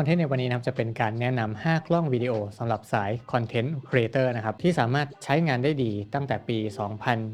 คอนเทนต์ในวันนี้นะครับจะเป็นการแนะนำ5กล้องวิดีโอสำหรับสายคอนเทนต์ครีเอเตอร์นะครับที่สามารถใช้งานได้ดีตั้งแต่ปี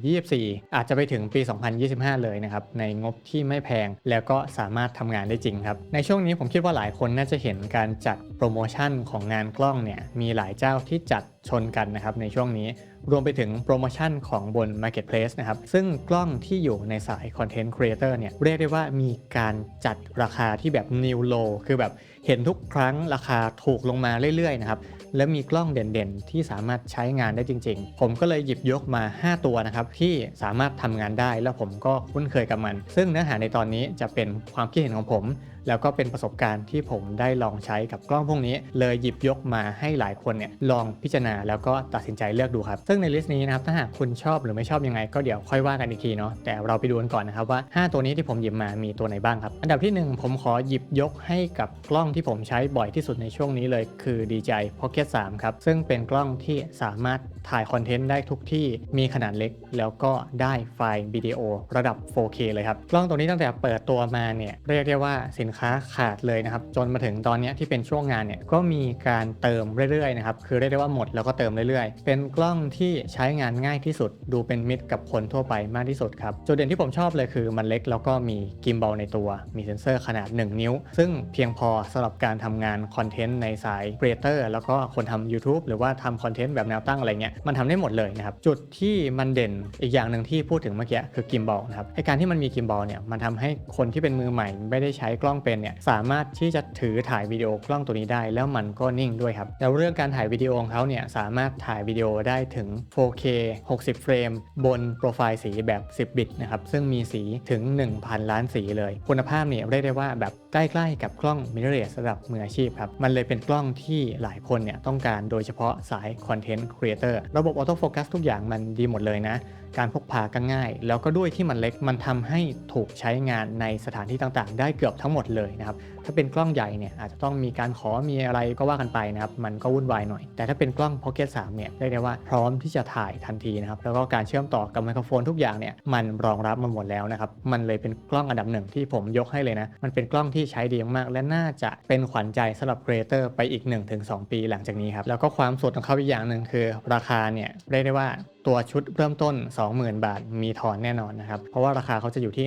2024 อาจจะไปถึงปี 2025 เลยนะครับในงบที่ไม่แพงแล้วก็สามารถทำงานได้จริงครับ ในช่วงนี้ผมคิดว่าหลายคนน่าจะเห็นการจัดโปรโมชั่นของงานกล้องเนี่ยมีหลายเจ้าที่จัดชนกันนะครับในช่วงนี้รวมไปถึงโปรโมชั่นของบน Marketplace นะครับ ซึ่งกล้องที่อยู่ในสาย Content Creator เนี่ยเรียกได้ว่ามีการจัดราคาที่แบบ New Low คือแบบ เห็นทุกครั้งราคาถูกลงมาเรื่อยๆนะครับและมีกล้องเด่นๆ ที่สามารถใช้งานได้จริง ๆ ผมก็เลยหยิบยกมา 5 ตัวนะครับที่สามารถทำงานได้แล้วผมก็คุ้นเคยกับมัน ซึ่งเนื้อหาในตอนนี้จะเป็นความคิดเห็นของผม แล้วก็เป็นประสบการณ์ที่ผมได้ลองใช้กับกล้องพวกนี้ เลยหยิบยกมาให้หลายคนเนี่ยลองพิจารณาแล้วก็ตัดสินใจเลือกดูครับ ซึ่งในลิสต์นี้นะครับถ้าหากคุณชอบหรือไม่ชอบยังไง ก็เดี๋ยวค่อยว่ากันอีกทีเนาะแต่เราไปดูกันก่อนนะครับว่า 5 ตัวนี้ที่ผมหยิบมามีตัวไหนบ้างครับอันดับที่ 1 ผมขอหยิบยกให้กับกล้องที่ผมใช้บ่อยที่สุดในช่วงนี้เลยคือ DJI Pocket 3 ครับ ซึ่งเป็นกล้องที่สามารถ ถ่ายคอนเทนต์ได้ทุกที่มีขนาดเล็ก แล้วก็ได้ไฟล์วิดีโอระดับ 4K เลยครับ กล้องตัวนี้ตั้งแต่เปิดตัวมาเนี่ยเรียกได้ว่าสินค้าขาดเลยนะครับ จนมาถึงตอนนี้ที่เป็นช่วงงานเนี่ยก็มีการเติมเรื่อยๆนะครับ คือเรียกได้ว่าหมดแล้วก็เติมเรื่อยๆ เป็นกล้องที่ใช้งานง่ายที่สุด ดูเป็นมิตรกับคนทั่วไปมากที่สุดครับ จุดเด่นที่ผมชอบเลยคือมันเล็กแล้วก็มีกิมบอลในตัว มีเซ็นเซอร์ขนาด 1 นิ้ว ซึ่งเพียงพอสำหรับการทำงานคอนเทนต์ในสายครีเอเตอร์แล้วก็คนทำ YouTube หรือว่าทำคอนเทนต์แบบแนวตั้งอะไรเงี้ยมันทำได้หมดเลยนะครับจุดที่มันเด่นอีกอย่างหนึ่งที่พูดถึงเมื่อกี้คือกิมบอลนะครับไอการที่มันมีกิมบอลเนี่ยมันทำให้คนที่เป็นมือใหม่ไม่ได้ใช้กล้องเป็นเนี่ยสามารถที่จะถือถ่ายวิดีโอกล้องตัวนี้ได้ แล้วมันก็นิ่งด้วยครับแล้วเรื่องการถ่ายวิดีโอของเขาเนี่ยสามารถถ่ายวิดีโอได้ถึง 4K 60 เฟรม บนโปรไฟล์สีแบบ 10 บิตนะครับซึ่งมีสีถึง 1,000 ล้านสีเลย คุณภาพเนี่ยเรียกได้ว่าแบบใกล้ๆกับกล้อง mirrorless ระดับมืออาชีพครับมันเลยเป็นกล้องที่หลายคนเนี่ยต้องการโดยเฉพาะสายคอนเทนต์ครีเอเตอร์ระบบออโต้โฟกัสทุกอย่างมันดีหมดเลยนะ การพกพาก็ง่าย แล้วก็ด้วยที่มันเล็กมันทำให้ถูกใช้งานในสถานที่ต่างๆ ได้เกือบทั้งหมดเลยนะครับ ถ้าเป็นกล้องใหญ่เนี่ยอาจจะต้องมีการขอมีอะไรก็ว่ากันไปนะครับมันก็วุ่นวายหน่อย แต่ถ้าเป็นกล้อง Pocket 3เนี่ยเรียกได้ว่าพร้อมที่จะถ่ายทันทีนะครับแล้วก็การเชื่อมต่อกับไมโครโฟนทุกอย่างเนี่ยมันรองรับมาหมดแล้วนะครับมันเลยเป็นกล้องอันดับหนึ่งที่ผมยกให้เลยนะมันเป็นกล้องที่ใช้ดีมากและน่าจะเป็นขวัญใจสำหรับครีเอเตอร์ไปอีก 1-2 ปีหลังจากนี้ครับแล้วก็ความสดของเขาอีกอย่างหนึ่งคือราคาเนี่ยเรียกได้ว่า ตัวชุดเริ่มต้น 20,000 บาทมีถอนแน่นอนนะครับ เพราะว่าราคาเขาจะอยู่ที่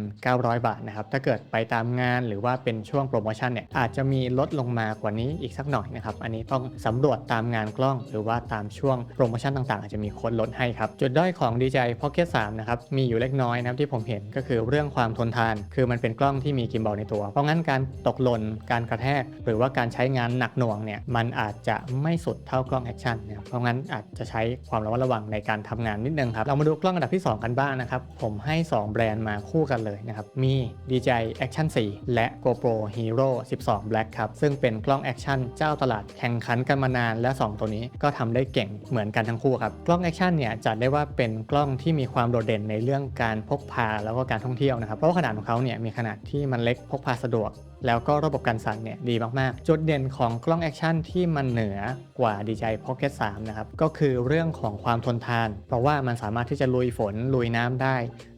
17,900 บาทนะครับ ถ้าเกิดไปตามงานหรือว่าเป็นช่วงโปรโมชั่นเนี่ยอาจจะมีลดลงมากว่านี้อีกสักหน่อยนะครับ อันนี้ต้องสำรวจตามงานกล้อง หรือว่าตามช่วงโปรโมชั่นต่างๆ อาจจะมีค้ดลดให้ครับ จุดด้อยของ DJI Pocket 3นะครับ มีอยู่เล็กน้อยนะครับที่ผมเห็นก็คือเรื่องความทนทาน คือมันเป็นกล้องที่มีกิมบอลในตัว เพราะงั้นการตกหล่น การกระแทก หรือว่าการใช้งานหนักหน่วงเนี่ย มันอาจจะไม่สุดเท่ากล้องแอคชั่นนะครับ เพราะงั้นอาจจะใช้ความระมัดระวังในการทำงานนิดนึงครับ เรามาดูกล้องอันดับที่ 2 กันบ้างนะครับ ผมให้ 2 แบรนด์มาคู่กันเลยนะครับ มี DJI Action 4 และ GoPro Hero 12 Black ครับ ซึ่งเป็นกล้องแอคชั่นเจ้าตลาดแข่งขันกันมานานและ 2 ตัวนี้ก็ทำได้เก่งเหมือนกันทั้งคู่ครับ กล้องแอคชั่นเนี่ยจัดได้ว่าเป็นกล้องที่มีความโดดเด่นในเรื่องการพกพาแล้วก็การท่องเที่ยวนะครับ เพราะว่าขนาดของเขาเนี่ยมีขนาดที่มันเล็กพกพาสะดวก แล้วก็ระบบการสั่นเนี่ยดีมากๆ จุดเด่นของกล้องแอคชั่นที่มันเหนือกว่า DJI Pocket 3 นะครับ ก็คือเรื่องของความทนทาน เพราะว่ามันสามารถที่จะลุยฝนลุยน้ำได้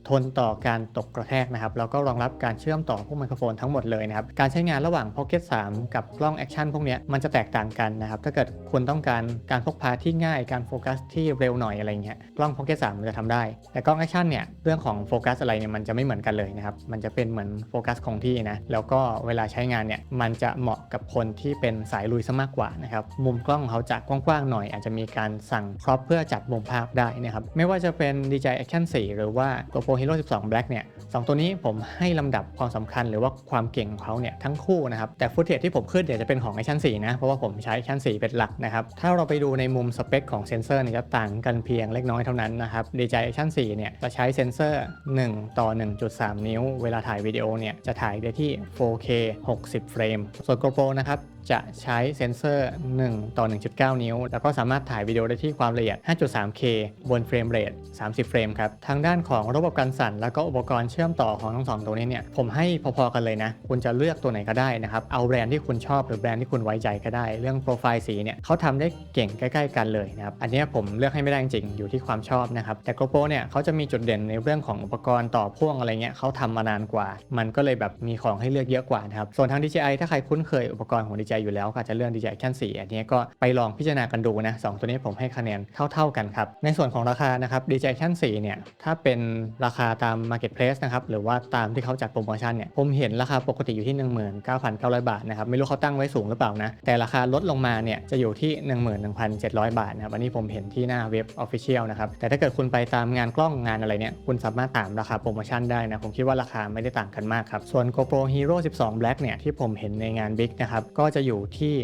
ทนต่อการตกกระแทกนะครับแล้วก็รองรับการเชื่อมต่อพวกไมโครโฟนทั้งหมดเลยนะครับการใช้งานระหว่าง Pocket 3 กับกล้องแอคชั่นพวกนี้มันจะแตกต่างกันนะครับถ้าเกิดคุณต้องการการพกพาที่ง่ายการโฟกัสที่เร็วหน่อยอะไรเงี้ยกล้อง Pocket 3มันจะทำได้ แต่กล้องแอคชั่นเนี่ยเรื่องของโฟกัสอะไรเนี่ยมันจะไม่เหมือนกันเลยนะครับมันจะเป็นเหมือนโฟกัสคงที่นะแล้วก็เวลาใช้งานเนี่ยมันจะเหมาะกับคนที่เป็นสายลุยซะมากกว่านะครับมุมกล้องเขาจะกว้างๆหน่อย อาจจะมีการสั่งครอปเพื่อจัดมุมภาพได้นะครับไม่ว่าจะเป็น DJI Action 4 หรือว่า GoPro Hero 12 Black เนี่ยสองตัวนี้ผมให้ลำดับความสำคัญหรือว่าความเก่งของเขาเนี่ยทั้งคู่นะครับ แต่ฟุตเทจที่ผมขึ้นเดี๋ยวจะเป็นของ Action 4นะ เพราะว่าผมใช้ Action 4เป็นหลักนะครับ ถ้าเราไปดูในมุมสเปคของเซนเซอร์เนี่ยจะต่างกันเพียงเล็กน้อยเท่านั้นนะครับ DJI Action 4 เนี่ยจะใช้เซนเซอร์ 1 ต่อ 1.3 นิ้ว เวลาถ่ายวิดีโอเนี่ยจะถ่ายได้ที่ 4K 60 เฟรม ส่วน GoPro นะครับจะใช้เซ็นเซอร์ 1 ต่อ 1.9 นิ้ว แล้วก็สามารถถ่ายวิดีโอได้ที่ความละเอียด 5.3K บนเฟรมเรท 30 เฟรมครับ ทางด้านของระบบการสั่น แล้วก็อุปกรณ์เชื่อมต่อของทั้งสองตัวนี้เนี่ย ผมให้พอๆกันเลยนะ คุณจะเลือกตัวไหนก็ได้นะครับ เอาแบรนด์ที่คุณชอบหรือแบรนด์ที่คุณไว้ใจก็ได้ เรื่องโปรไฟล์สีเนี่ยเขาทำได้เก่งใกล้ๆกันเลยนะครับ อันนี้ผมเลือกให้ไม่ได้จริงอยู่ที่ความชอบนะครับ แต่ GoPro เนี่ยเขาจะมีจุดเด่นในเรื่องของอุปกรณ์ต่อพ่วงอะไรเงี้ยเขาทำมานานกว่า มันก็เลยแบบมีของให้เลือกเยอะกว่านะครับ ส่วนทาง DJI ถ้าใครคุ้นเคยอุปกรณ์ของ DJI อยู่แล้วก็จะเลื่อก DJI Action 4 อันนี้ก็ไปลองพิจารณากันดูนะสองตัวนี้ผมให้คะแนนเท่า ๆกันครับ ในส่วนของราคานะครับ DJI Action 4 เนี่ย ถ้าเป็นราคาตาม Marketplace นะครับ หรือว่าตามที่เขาจัดโปรโมชั่นเนี่ย ผมเห็นราคาปกติอยู่ที่ 19,900 บาทนะครับ ไม่รู้เขาตั้งไว้สูงหรือเปล่านะ แต่ราคาลดลงมาเนี่ย จะอยู่ที่ 11,700 บาทนะครับ อันนี้ผมเห็นที่หน้าเว็บ Official นะครับ แต่ถ้าเกิดคุณไปตามงานกล้องงานอะไรเนี่ย คุณสามารถตามราคาโปรโมชั่นได้นะ ผมคิดว่าราคาไม่ได้ต่างกันมากครับ ส่วน GoPro Hero 12 Black เนี่ยที่ผมเห็นในงาน Big นะครับ ก็จะอยู่ที่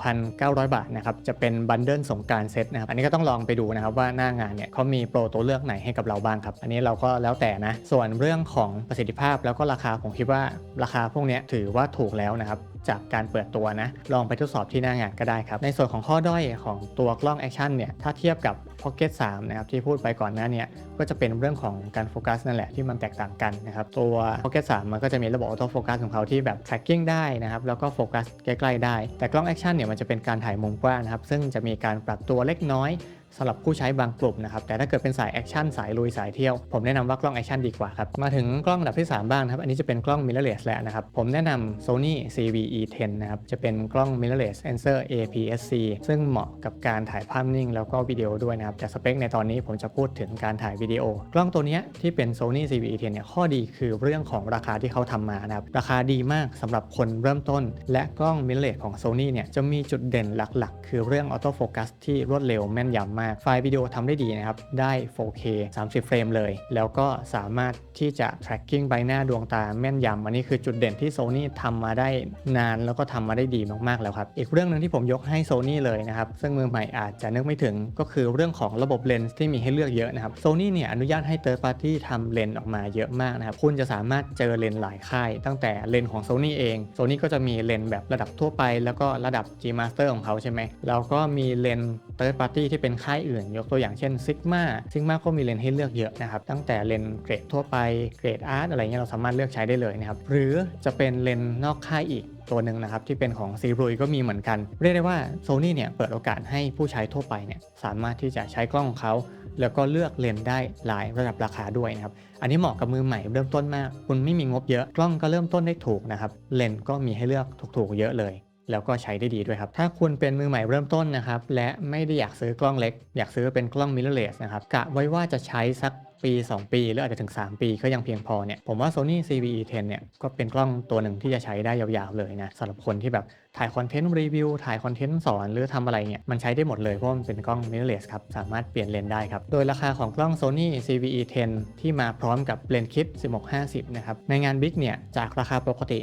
16,900 บาทนะครับจะเป็นบันเดิลสงการเซตนะครับอันนี้ก็ต้องลองไปดูนะครับว่าหน้างานเนี่ยเขามีโปรตัวเลือกไหนให้กับเราบ้างครับ อันนี้เราก็แล้วแต่นะส่วนเรื่องของประสิทธิภาพแล้วก็ราคาผมคิดว่าราคาพวกเนี้ยถือว่าถูกแล้วนะครับ จากการเปิดตัวนะ ลองไปทดสอบที่หน้างานก็ได้ครับ ในส่วนของข้อด้อยของตัวกล้องแอคชั่นเนี่ย ถ้าเทียบกับ Pocket 3 นะครับ ที่พูดไปก่อนหน้าเนี้ก็จะเป็นเรื่องของการโฟกัสนั่นแหละที่มันแตกต่างกันนะครับ ตัว Pocket 3 มันก็จะมีระบบออโต้โฟกัสของเขาที่แบบ tracking ได้นะครับ แล้วก็โฟกัสใกล้ ๆ ได้ แต่กล้องแอคชั่นเนี่ยมันจะเป็นการถ่ายมุมกว้างนะครับ ซึ่งจะมีการปรับตัวเล็กน้อย สำหรับผู้ใช้บางกลุ่มนะครับแต่ถ้าเกิดเป็นสายแอคชั่นสายลุยสายเที่ยวผมแนะนำว่ากล้องแอคชั่นดีกว่าครับมาถึงกล้องดับที่ 3 บ้างครับอันนี้จะเป็นกล้อง mirrorless แล้วนะครับผมแนะนำ Sony CVE10 นะครับจะเป็นกล้อง mirrorless sensor APS-C ซึ่งเหมาะกับการถ่ายภาพนิ่งแล้วก็วิดีโอด้วยนะครับจากสเปคในตอนนี้ผมจะพูดถึงการถ่ายวิดีโอกล้องตัวนี้ที่เป็น Sony CVE10 เนี่ยข้อดีคือเรื่องของราคาที่เขาทำมานะครับราคาดีมากสำหรับคนเริ่มต้น และกล้อง mirrorless ของ Sony เนี่ยจะมีจุดเด่นหลัก ๆ คือเรื่องออโต้โฟกัสที่รวดเร็วแม่นยำมากไฟล์วิดีโอทำได้ดีนะครับ ได้ 4K 30 เฟรมเลย แล้วก็สามารถที่จะ tracking ใบหน้าดวงตาแม่นยำอันนี้คือจุดเด่นที่ Sony ทำมาได้นานแล้วก็ทำมาได้ดีมากๆแล้วครับ อีกเรื่องหนึ่งที่ผมยกให้ Sony เลยนะครับ ซึ่งมือใหม่อาจจะนึกไม่ถึงก็คือเรื่องของระบบเลนส์ที่มีให้เลือกเยอะนะครับ Sony เนี่ยอนุญาตให้ third party ทำเลนส์ออกมาเยอะมากนะครับ คุณจะสามารถเจอเลนส์หลายค่าย ตั้งแต่เลนส์ของ Sony เอง Sony ก็จะมีเลนส์แบบระดับทั่วไป แล้วก็ระดับ G Master ของเขาใช่ไหมแล้วก็มีเลนส์ third party ที่เป็นค่ายอื่น ยกตัวอย่างเช่น Sigma Sigma ก็มีเลนส์ให้เลือกเยอะนะครับตั้งแต่เลนส์เกรดทั่วไปเกรดอาร์ตอะไรเงี้ยเราสามารถเลือกใช้ได้เลยนะครับหรือจะเป็นเลนส์นอกค่ายอีกตัวหนึ่งนะครับที่เป็นของซีรุยก็มีเหมือนกัน เรียกได้ว่า Sony เนี่ยเปิดโอกาสให้ผู้ใช้ทั่วไปเนี่ยสามารถที่จะใช้กล้องของเขาแล้วก็เลือกเลนส์ได้หลายระดับราคาด้วยนะครับ อันนี้เหมาะกับมือใหม่เริ่มต้นมาก คุณไม่มีงบเยอะ กล้องก็เริ่มต้นได้ถูกนะครับ เลนส์ก็มีให้เลือกถูกๆเยอะเลย แล้วก็ใช้ได้ดีด้วยครับ ถ้าคุณเป็นมือใหม่เริ่มต้นนะครับ และไม่ได้อยากซื้อกล้องเล็ก อยากซื้อเป็นกล้องมิเรเลสนะครับ กะไว้ว่าจะใช้สักปี 2 ปี หรืออาจจะถึง 3 ปีก็ยังเพียงพอเนี่ย ผมว่า Sony CVE10 เนี่ย ก็เป็นกล้องตัวหนึ่งที่จะใช้ได้ยาวๆเลยนะสำหรับคนที่แบบ ถ่ายคอนเทนต์รีวิวถ่ายคอนเทนต์สอนหรือทำอะไรเนี่ยมันใช้ได้หมดเลยเพราะมันเป็นกล้อง mirrorless ครับสามารถเปลี่ยนเลนได้ครับโดยราคาของกล้อง Sony CVE10 ที่มาพร้อมกับเลนส์คิด1650 นะครับในงาน Big เนี่ยจากราคาปกติ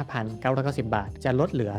25,990 บาท จะลดเหลือ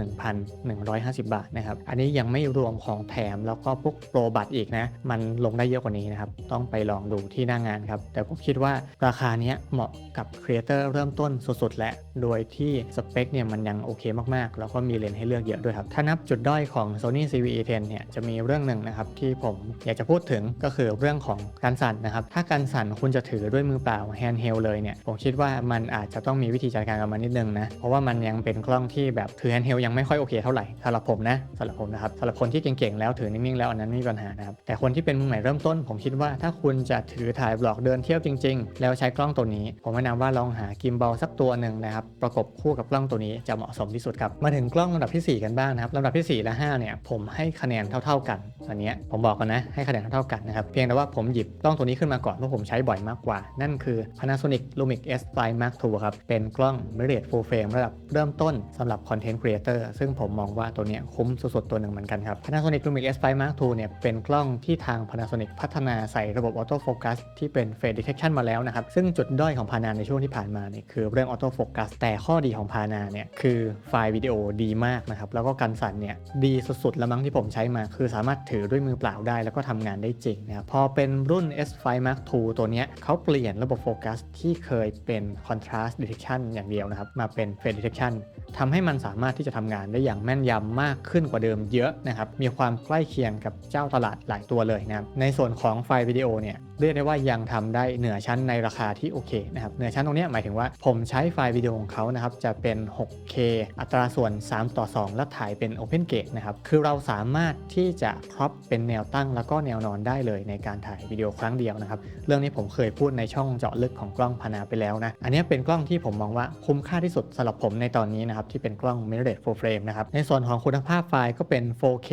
21,150 บาทนะครับอันนี้ยังไม่รวมของแถมแล้วก็พวกโปรบัตรอีกนะมันลงได้เยอะกว่านี้นะครับต้องไปลองดูที่หน้างานครับแต่ผมคิดว่าราคานี้เหมาะกับครีเอเตอร์เริ่มต้นสุดๆและโดยที่สเปคเนี่ยมันยังโอเคมากๆ แล้วก็มีเลนส์ให้เลือกเยอะด้วยครับ ถ้านับจุดด้อยของ Sony CVE10 เนี่ยจะมีเรื่องหนึ่งนะครับที่ผมอยากจะพูดถึงก็คือเรื่องของการสั่นนะครับ ถ้าการสั่นคุณจะถือด้วยมือเปล่า hand held เลยเนี่ยผมคิดว่ามันอาจจะต้องมีวิธีจัดการกับมันนิดนึงนะ เพราะว่ามันยังเป็นกล้องที่แบบถือ hand held ยังไม่ค่อยโอเคเท่าไหร่สำหรับผมนะสำหรับผมนะครับสำหรับคนที่เก่งๆแล้วถือนิ่งๆแล้วอันนั้นไม่มีปัญหานะครับแต่คนที่เป็นมือใหม่เริ่มต้น ผมคิดว่าถ้าคุณจะถือถ่ายบล็อกเดินเที่ยวจริง ๆ แล้วใช้กล้องตัวนี้ ผมแนะนำว่าลองหากิมบอลสักตัวหนึ่งนะครับประกบคู่กับกล้องตัวนี้จะเหมาะสมที่สุดครับ มาถึงกล้องลำดับทีสี่ 4 กันบ้างนะครับลำดับที่ 4 และ 5 เนี่ย ผมให้คะแนนเท่า ๆกันอันนี้ผมบอกกันนะ ให้คะแนนเท่าๆกันนะครับ เพียงแต่ว่าผมหยิบกล้องตัวนี้ขึ้นมาก่อนเพราะผมใช้บ่อยมากกว่า นั่นคือ Panasonic Lumix S5 Mark II ครับ เป็นกล้อง mirrorless full frame ระดับเริ่มต้นสำหรับ content creator ซึ่งผมมองว่าตัวเนี้ยคุ้มสุดๆตัวหนึ่งเหมือนกันครับ Panasonic Lumix S5 Mark II เนี่ยเป็นกล้องที่ทาง Panasonic พัฒนาใส่ระบบ auto focus ที่เป็น face detection มาแล้วนะครับซึ่งจุดด้อยของพานาในช่วงที่ผ่านมาเนี่ยคือเรื่อง auto focus แต่ข้อดีของพานาเนี่ยคือไฟล์วิดีโอดีมากนะครับ แล้วก็การสั่นเนี่ยดีสุดๆ แล้วมั้งที่ผมใช้มา คือสามารถถือด้วยมือเปล่าได้ แล้วก็ทำงานได้จริงนะครับ พอเป็นรุ่น S5 Mark II ตัวนี้เขาเปลี่ยนระบบโฟกัสที่เคยเป็น Contrast Detection อย่างเดียวนะครับ มาเป็น Face Detection ทำให้มันสามารถที่จะทำงานได้อย่างแม่นยำมากขึ้นกว่าเดิมเยอะนะครับ มีความใกล้เคียงกับเจ้าตลาดหลายตัวเลยนะครับ ในส่วนของไฟล์วิดีโอเนี่ย เรียกได้ว่ายังทำได้เหนือชั้นในราคาที่โอเคนะครับเหนือชั้นตรงนี้หมายถึงว่าผมใช้ไฟล์วิดีโอของเขานะครับจะเป็น 6K อัตราส่วน 3 ต่อ 2 และถ่ายเป็น Open Gate นะครับคือเราสามารถที่จะครอปเป็นแนวตั้งแล้วก็แนวนอนได้เลยในการถ่ายวิดีโอครั้งเดียวนะครับเรื่องนี้ผมเคยพูดในช่องเจาะลึกของกล้องพานาไปแล้วนะอันนี้เป็นกล้องที่ผมมองว่าคุ้มค่าที่สุดสำหรับผมในตอนนี้นะครับที่เป็นกล้อง mirrorless full frame นะครับในส่วนของคุณภาพไฟล์ก็เป็น 4K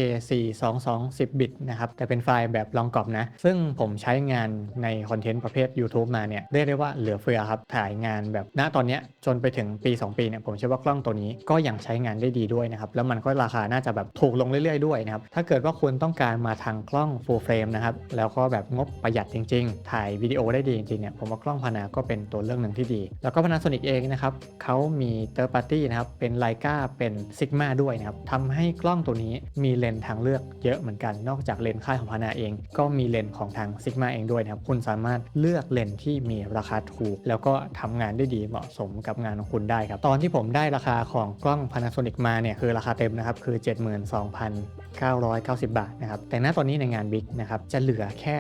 422 10 บิตนะครับแต่เป็นไฟล์แบบลองกรอบนะซึ่งผมใช้งานในคอนเทนต์ประเภท YouTube มาเนี่ยเรียกได้ว่าเหลือเฟือครับถ่ายงานแบบณตอนเนี้ยจนไปถึงปี 2 ปีเนี่ยผมเชื่อว่ากล้องตัวนี้ก็ยังใช้งานได้ดีด้วยนะครับแล้วมันก็ราคาน่าจะแบบถูกลงเรื่อยๆด้วยนะครับถ้าเกิดว่าคุณต้องการมาทางกล้อง full frame นะครับแล้วก็แบบงบประหยัดจริง ๆ ถ่ายวิดีโอได้ดีจริงๆเนี่ยผมว่ากล้องพานาก็เป็นตัวเลือกหนึ่งที่ดี แล้วก็ Panasonic เองนะครับเขามี third party นะครับเป็นไลกาเป็น Sigma ด้วยนะครับทำให้กล้องตัวนี้มีเลนส์ทางเลือกเยอะเหมือนกันนอกจากเลนส์ค่ายของพานาเอง ก็มีเลนส์ของทาง Sigma เองด้วยนะครับคุณสามารถเลือกเลนส์ที่มีราคาถูก แล้วก็ทำงานได้ดีเหมาะสมกับงานของคุณได้ครับ ตอนที่ผมได้ราคาของกล้อง Panasonic มาเนี่ยคือราคาเต็มนะครับคือ 72,990 บาทนะครับแต่ณตอนนี้ในงานบิ๊กนะครับจะเหลือแค่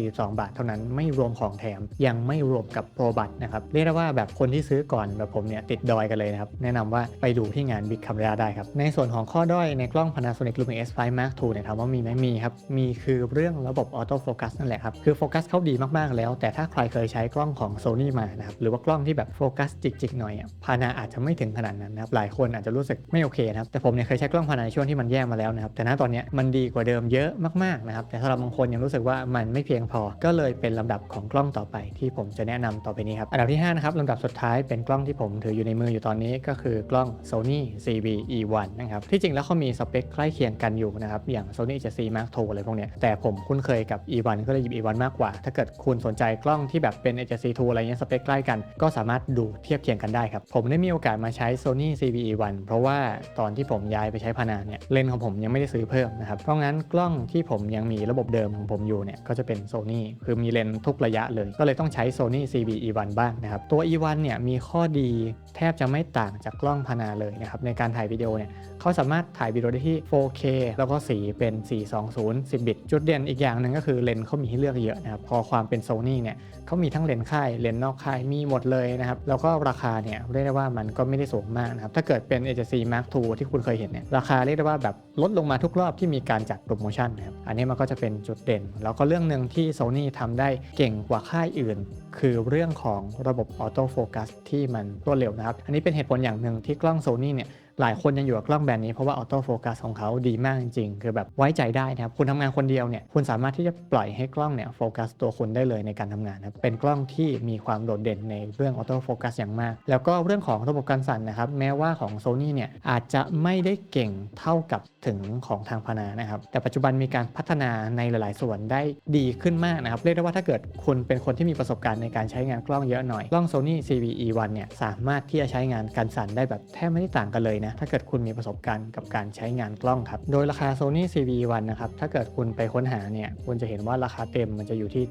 56,942 บาท เท่านั้นไม่รวมของแถมยังไม่รวมกับโปรบัตนะครับเรียกได้ว่าแบบคนที่ซื้อก่อนแบบผมเนี่ยติดดอยกันเลยนะครับแนะนำว่าไปดูที่งาน Big Camera ได้ครับในส่วนของข้อด้อยในกล้อง Panasonic Lumix S5 Mark II เนี่ยถามว่ามีไหมมีครับมีคือเรื่องระบบออโต้โฟกัสนั่นแหละครับ คือโฟกัสเขาดีมากๆแล้ว แต่ถ้าใครเคยใช้กล้องของ Sony มานะครับหรือว่ากล้องที่แบบโฟกัสจิกๆหน่อยพานาอาจจะไม่ถึงขนาดนั้นนะครับหลายคนอาจจะรู้สึกไม่โอเคนะครับแต่ผมเนี่ยเคยใช้กล้องพานาในช่วงที่มันแย่มาแล้วนะครับแต่ณตอนนี้มันดีกว่าเดิมเยอะมากๆนะครับแต่สำหรับบางคนยังรู้สึกว่ามันไม่เพียงพอ ก็เลยเป็นลำดับของกล้องต่อไปที่ผมจะแนะนำต่อไปนี้ครับอันดับที่ห้านะครับลำดับสุดท้ายเป็นกล้องที่ผมถืออยู่ในมืออยู่ตอนนี้ก็คือกล้อง Sony CV E1 นะครับที่จริงแล้วเขามีสเปคใกล้เคียงกันอยู่นะครับอย่าง Sony 7C Mark II อะไรพวกเนี้ยแต่ผมคุ้นเคยกับ E1 ก็เลยหยิบ E1 มากกว่า ถ้าเกิดคุณสนใจกล้องที่แบบเป็น 7C II อะไรเงี้ยสเปคใกล้กัน ก็สามารถดูเทียบเคียงกันได้ครับ ผมได้มีโอกาสมาใช้ Sony CV E1 เพราะว่าตอนที่ผมย้ายไปใช้พานาเนี่ยเลนส์ของผมยังไม่ได้ซื้อเพิ่มนะครับ เพราะงั้นกล้องที่ผมยังมีระบบเดิมของผมอยู่เนี่ยก็จะเป็น Sony คือมีเลนส์ทุกระยะเลย ก็เลยต้องใช้ Sony CV E1 บ้างนะครับ ตัว E1 เนี่ยมีข้อดีแทบจะไม่ต่างจากกล้องพานาเลยนะครับในการถ่ายวิดีโอเนี่ยเขาสามารถถ่ายวิดีโอได้ที่ 4K แล้วก็สีเป็น 420 10 บิต จุดเด่นอีกอย่างหนึ่งก็คือเลนส์เขามีให้เลือกเยอะนะครับพอความเป็น Sony เนี่ยเขามีทั้งเลนส์ค่ายเลนส์นอกค่ายมีหมดเลยนะครับแล้วก็ราคาเนี่ยเรียกได้ว่ามันก็ไม่ได้สูงมากนะครับถ้าเกิดเป็น HC Mark II ที่คุณเคยเห็นเนี่ยราคาเรียกได้ว่าแบบลดลงมาทุกรอบที่มีการจัดโปรโมชั่นนะครับอันนี้มันก็จะเป็นจุดเด่น แล้วก็เรื่องหนึ่งที่ Sony ทำได้เก่งกว่าค่ายอื่น คือเรื่องของระบบออโต้โฟกัสที่มันรวดเร็วนะครับอันนี้เป็นเหตุผลอย่างหนึ่งที่กล้อง Sony เนี่ย หลายคนยังอยู่กับกล้องแบรนด์นี้เพราะว่าออโต้โฟกัสของเขาดีมากจริงๆ คือแบบไว้ใจได้นะครับ คุณทำงานคนเดียวเนี่ย คุณสามารถที่จะปล่อยให้กล้องเนี่ยโฟกัสตัวคุณได้เลยในการทำงานนะเป็นกล้องที่มีความโดดเด่นในเรื่องออโต้โฟกัสอย่างมาก แล้วก็เรื่องของระบบการสั่นนะครับ แม้ว่าของ Sony เนี่ยอาจจะไม่ได้เก่งเท่ากับถึงของทางพานานะครับ แต่ปัจจุบันมีการพัฒนาในหลาย ๆ ส่วนได้ดีขึ้นมากนะครับ เรียกได้ว่าถ้าเกิดคุณเป็นคนที่มีประสบการณ์ในการใช้งานกล้องเยอะหน่อย กล้อง Sony CVE1 เนี่ยสามารถที่จะใช้งานการสั่นได้แบบแทบไม่ได้ต่างกันเลยนะถ้าเกิดคุณมีประสบการณ์กับการใช้งานกล้องครับ โดยราคา Sony CV1 นะครับถ้าเกิดคุณไปค้นหาเนี่ยคุณจะเห็นว่าราคาเต็มมันจะอยู่ที่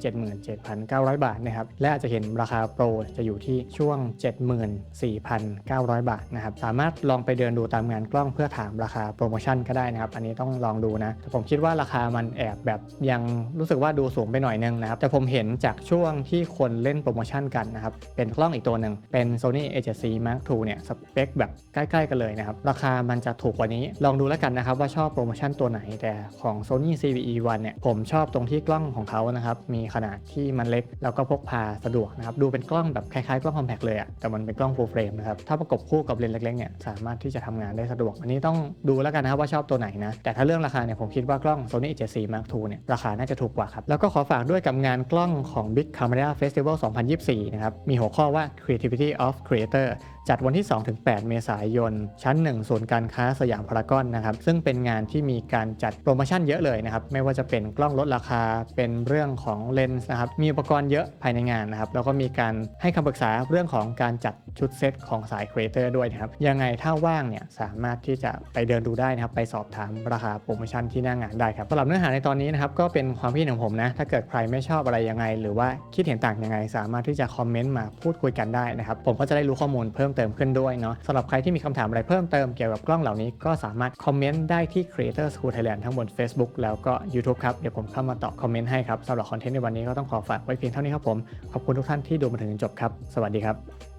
77,900 บาทนะครับและอาจจะเห็นราคาโปรจะอยู่ที่ช่วง 74,900 บาทนะครับสามารถลองไปเดินดูตามงานกล้องเพื่อถามราคาโปรโมชั่นก็ได้นะครับ อันนี้ต้องลองดูนะแต่ผมคิดว่าราคามันแอบแบบยังรู้สึกว่าดูสูงไปหน่อยนึงนะครับแต่ผมเห็นจากช่วงที่คนเล่นโปรโมชั่นกันนะครับเป็นกล้องอีกตัวหนึ่งเป็น Sony A7C Mark II เนี่ยสเปคแบบใกล้ๆกันเลยนะครับราคามันจะถูกกว่านี้ ลองดูแล้วกันนะครับว่าชอบโปรโมชั่นตัวไหนแต่ของ Sony CVE1 เนี่ยผมชอบตรงที่กล้องของเขานะครับมีขนาดที่มันเล็กแล้วก็พกพาสะดวกนะครับดูเป็นกล้องแบบคล้ายๆกล้องคอมแพคเลยอะแต่มันเป็นกล้อง full frame นะครับถ้าประกบคู่กับเลนส์เล็กๆเนี่ยสามารถที่จะทำงานได้สะดวก อันนี้ต้องดูแล้วกันนะครับว่าชอบตัวไหนนะแต่ถ้าเรื่องราคาเนี่ยผมคิดว่ากล้อง Sony A7C Mark II เนี่ยราคาน่าจะถูกกว่าครับแล้วก็ขอฝากด้วยกับงานกล้องของ Big Camera Festival 2024 นะครับมีหัวข้อว่า Creativity of Creator จัดวันที่2-8เมษายน ชั้น 1 ศูนย์การค้าสยามพารากอนนะครับ ซึ่งเป็นงานที่มีการจัดโปรโมชั่นเยอะเลยนะครับ ไม่ว่าจะเป็นกล้องลดราคา เป็นเรื่องของเลนส์นะครับ มีอุปกรณ์เยอะภายในงานนะครับ แล้วก็มีการให้คำปรึกษาเรื่องของการจัดชุดเซตของสายครีเอเตอร์ด้วยนะครับ ยังไงถ้าว่างเนี่ยสามารถที่จะไปเดินดูได้นะครับ ไปสอบถามราคาโปรโมชั่นที่หน้างานได้ครับสำหรับเนื้อหาในตอนนี้นะครับ ก็เป็นความคิดเห็นของผมนะ ถ้าเกิดใครไม่ชอบอะไรยังไง หรือว่าคิดเห็นต่างยังไง สามารถที่จะคอมเมนต์มาพูดคุยกันได้นะครับ ผมก็จะได้รู้ข้อมูลเพิ่มเติมขึ้นด้วยเนาะสำหรับใครที่มีคำถามอะไรเพิ่มเติมเกี่ยวกับกล้องเหล่านี้ก็สามารถคอมเมนต์ได้ที่ Creator School Thailand ทั้งบน Facebook แล้วก็ YouTube ครับ เดี๋ยวผมเข้ามาตอบคอมเมนต์ให้ครับสำหรับคอนเทนต์ในวันนี้ก็ต้องขอฝากไว้เพียงเท่านี้ครับผม ขอบคุณทุกท่านที่ดูมาถึงจนจบครับ สวัสดีครับ